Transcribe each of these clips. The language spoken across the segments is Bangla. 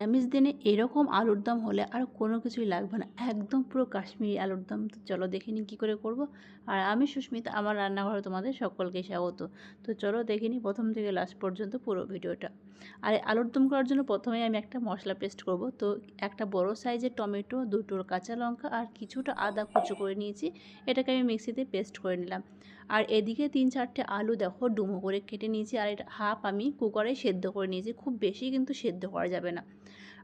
নিরামিষ দিনে এরকম আলুর দম হলে আর কোনো কিছুই লাগবে না। একদম পুরো কাশ্মীরি আলুর দম। তো চলো দেখে নিই কী করে করব। আর আমি সুস্মিতা, আমার রান্নাঘরে তোমাদের সকলকে স্বাগত। তো চলো দেখে নিই প্রথম থেকে লাস্ট পর্যন্ত পুরো ভিডিওটা। আর আলুর দম করার জন্য প্রথমেই আমি একটা মশলা পেস্ট করব। তো একটা বড় সাইজের টমেটো, দুটো কাঁচা লঙ্কা আর কিছুটা আদা কুচো করে নিয়েছি। এটাকে আমি মিক্সিতে পেস্ট করে নিলাম। আর এদিকে তিন চারটে আলু দেখো ডুমো করে কেটে নিয়েছি। আর এটা হাফ আমি কুকারে সেদ্ধ করে নিয়েছি। খুব বেশি কিন্তু সেদ্ধ করা যাবে না।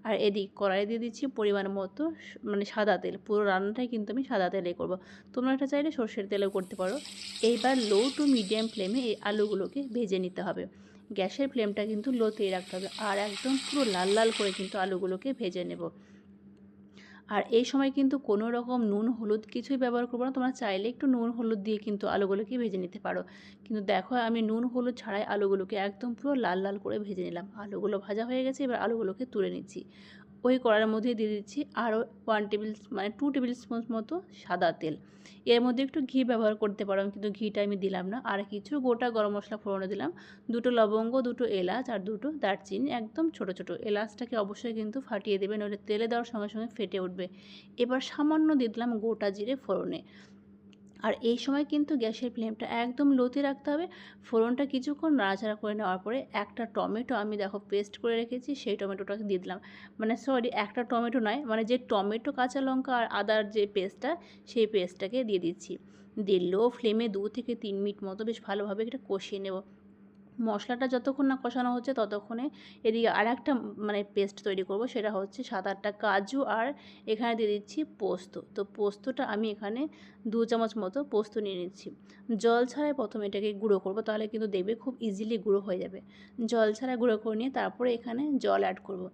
আর এদিক কড়াই দিয়ে দিচ্ছি পরিমাণ মতো মানে সাদা তেল। পুরো রান্নাটাই কিন্তু আমি সাদা তেলে করব। তোমরা এটা চাইলে সর্ষের তেলেও করতে পারো। এইবার লো টু মিডিয়াম ফ্লেমে এই আলুগুলোকে ভেজে নিতে হবে। গ্যাসের ফ্লেমটা কিন্তু লোতেই রাখতে হবে। আর একদম পুরো লাল লাল করে কিন্তু আলুগুলোকে ভেজে নেব। আর এই সময় কিন্তু কোনো রকম নুন, হলুদ কিছুই ব্যবহার করব না। তোমরা চাইলে একটু নুন, হলুদ দিয়ে কিন্তু আলুগুলোকে ভেজে নিতে পারো। কিন্তু দেখো, আমি নুন, হলুদ ছাড়াই আলুগুলোকে একদম পুরো লাল লাল করে ভেজে নিলাম। আলুগুলো ভাজা হয়ে গেছে, এবার আলুগুলোকে তুলে নিচ্ছি। ওই কড়ার মধ্যে দিয়ে দিচ্ছি আরও ওয়ান টেবিল মানে টু টেবিল স্পুন মতো সাদা তেল। এর মধ্যে একটু ঘি ব্যবহার করতে পারো কিন্তু ঘিটা আমি দিলাম না। আর কিছু গোটা গরম মশলা ফোড়নে দিলাম। দুটো লবঙ্গ, দুটো এলাচ আর দুটো দারচিনি, একদম ছোট ছোট। এলাচটাকে অবশ্যই কিন্তু ফাটিয়ে দেবে, নইলে তেলে দেওয়ার সঙ্গে সঙ্গে ফেটে উঠবে। এবার সামান্য দিয়ে দিলাম গোটা জিরে ফোড়নে। আর এই সময় কিন্তু গ্যাসের ফ্লেমটা একদম লোতে রাখতে হবে। ফোড়নটা কিছুক্ষণ নাড়াচাড়া করে নেওয়ার পরে একটা টমেটো আমি দেখো পেস্ট করে রেখেছি, সেই টমেটোটাকে দিয়ে দিলাম। মানে সরি, একটা টমেটো নয় মানে যে টমেটো, কাঁচা লঙ্কা আর আদার যে পেস্টটা, সেই পেস্টটাকে দিয়ে দিচ্ছি। দিয়ে লো ফ্লেমে দু থেকে তিন মিনিট মতো বেশ ভালোভাবে এটা কষিয়ে নেব। মশলাটা যতক্ষণ না কষানো হচ্ছে ততক্ষণে এদিকে আর একটা মানে পেস্ট তৈরি করব, সেটা হচ্ছে সাত আটটা কাজু আর এখানে দিয়ে দিচ্ছি পোস্ত। তো পোস্তটা আমি এখানে দু চামচ মতো পোস্ত নিয়ে নিচ্ছি। জল ছাড়াই প্রথমে এটাকে গুঁড়ো করব, তাহলে কিন্তু দেখবে খুব ইজিলি গুঁড়ো হয়ে যাবে। জল ছাড়া গুঁড়ো করে নিয়ে তারপরে এখানে জল অ্যাড করব।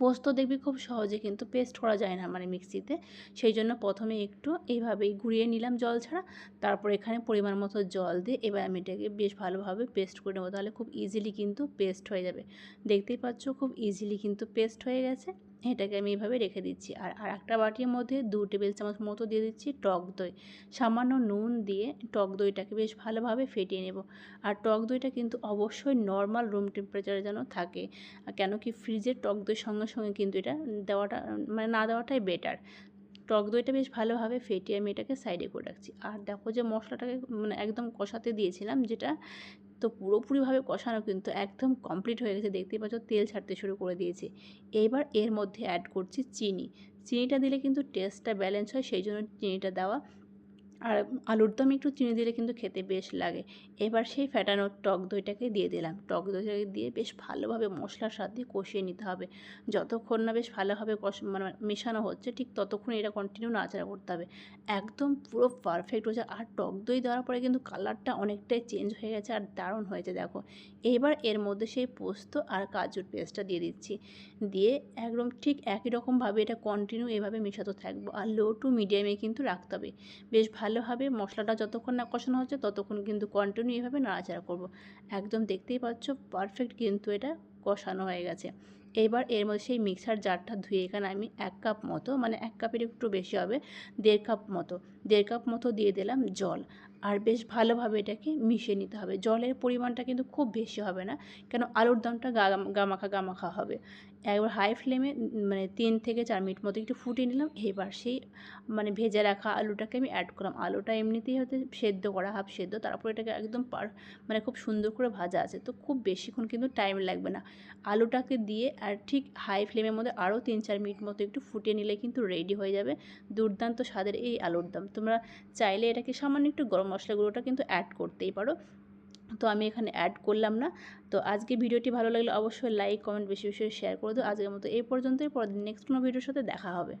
পোস্ত দেখবি খুব সহজে, কিন্তু পেস্ট করা যায় না মানে মিক্সিতে। সেই জন্য প্রথমে একটু এইভাবেই ঘুরিয়ে নিলাম জল ছাড়া, তারপর এখানে পরিমাণ মতো জল দিয়ে এবার আমি এটাকে বেশ ভালোভাবে পেস্ট করে নেব। তাহলে খুব ইজিলি কিন্তু পেস্ট হয়ে যাবে। দেখতেই পাচ্ছ খুব ইজিলি কিন্তু পেস্ট হয়ে গেছে। এটাকে আমি এভাবে রেখে দিচ্ছি। আর আর একটা বাটির মধ্যে দু টেবিল চামচ মতো দিয়ে দিচ্ছি টক দই। সামান্য নুন দিয়ে টক দইটাকে বেশ ভালোভাবে ফেটিয়ে নেব। আর টক দইটা কিন্তু অবশ্যই নর্মাল রুম টেম্পারেচারে যেন থাকে। কেন কি ফ্রিজের টক দইয়ের সঙ্গে সঙ্গে কিন্তু এটা দেওয়াটা মানে না দেওয়াটাই বেটার টক দইটা বেশ ভালোভাবে ফেটিয়ে আমি এটাকে সাইডে করে রাখছি। আর দেখো যে মশলাটাকে মানে একদম কষাতে দিয়েছিলাম, যেটা তো পুরোপুরিভাবে কষানো কিন্তু একদম কমপ্লিট হয়ে গেছে। দেখতেই পাচ্ছ, তেল ছাড়তে শুরু করে দিয়েছে। এইবার এর মধ্যে অ্যাড করছি চিনি। চিনিটা দিলে কিন্তু টেস্টটা ব্যালেন্স হয়, সেই জন্য চিনিটা দেওয়া আর আলুর দম একটু চিনি দিলে কিন্তু খেতে বেশ লাগে। এবার সেই ফ্যাটানো টক দইটাকে দিয়ে দিলাম। টক দইটাকে দিয়ে বেশ ভালোভাবে মশলার সাথে কষিয়ে নিতে হবে। যতক্ষণ না বেশ ভালোভাবে কষ মানে মেশানো হচ্ছে, ঠিক ততক্ষণ এটা কন্টিনিউ নাচাড়া করতে হবে। একদম পুরো পারফেক্ট হয়েছে। আর টক দই দেওয়ার পরে কিন্তু কালারটা অনেকটাই চেঞ্জ হয়ে গেছে আর দারুণ হয়েছে, দেখো। এইবার এর মধ্যে সেই পোস্ত আর কাজুর পেস্টটা দিয়ে দিচ্ছি। দিয়ে একদম ঠিক একই রকমভাবে এটা কন্টিনিউ এভাবে মেশাতে থাকব। আর লো টু মিডিয়ামে কিন্তু রাখতে হবে। বেশ ভালো ভালোভাবে মশলাটা যতক্ষণ না কষানো হচ্ছে ততক্ষণ কিন্তু কন্টিনিউ এভাবে নাড়াচাড়া করব। একদম দেখতেই পাচ্ছ পারফেক্ট কিন্তু এটা কষানো হয়ে গেছে। এবার এর মধ্যে সেই মিক্সার জারটা ধুয়ে এখানে আমি এক কাপ মতো মানে এক কাপের একটু বেশি হবে, দেড় কাপ মতো, দেড় কাপ মতো দিয়ে দিলাম জল। আর বেশ ভালোভাবে এটাকে মিশিয়ে নিতে হবে। জলের পরিমাণটা কিন্তু খুব বেশি হবে না, কেন আলুর দামটা গামাখা গামাখা হবে। একবার হাই ফ্লেমে মানে তিন থেকে চার মিনিট মতো একটু ফুটিয়ে নিলাম। এবার সেই মানে ভেজে রাখা আলুটাকে আমি অ্যাড করলাম। আলুটা এমনিতেই হতে সেদ্ধ করা হাফ সেদ্ধ, তারপর এটাকে একদম পার মানে খুব সুন্দর করে ভাজা আছে। তো খুব বেশিক্ষণ কিন্তু টাইম লাগবে না। আলুটাকে দিয়ে আর ঠিক হাই ফ্লেমের মধ্যে আরও তিন চার মিনিট মতো একটু ফুটিয়ে নিলে কিন্তু রেডি হয়ে যাবে দুর্দান্ত স্বাদের এই আলুর দম। তোমরা চাইলে এটাকে সামান্য একটু গরম মশলা গুঁড়োটা কিন্তু অ্যাড করতেই পারো। তো আমি এখানে অ্যাড করলাম না। তো আজকে ভিডিওটি ভালো লাগলে অবশ্যই লাইক কমেন্ট বেশি বেশি শেয়ার করে দিও। আজকের মতো এই পর্যন্তই। পরদিন দিন নেক্সট কোনো ভিডিওর সাথে দেখা হবে।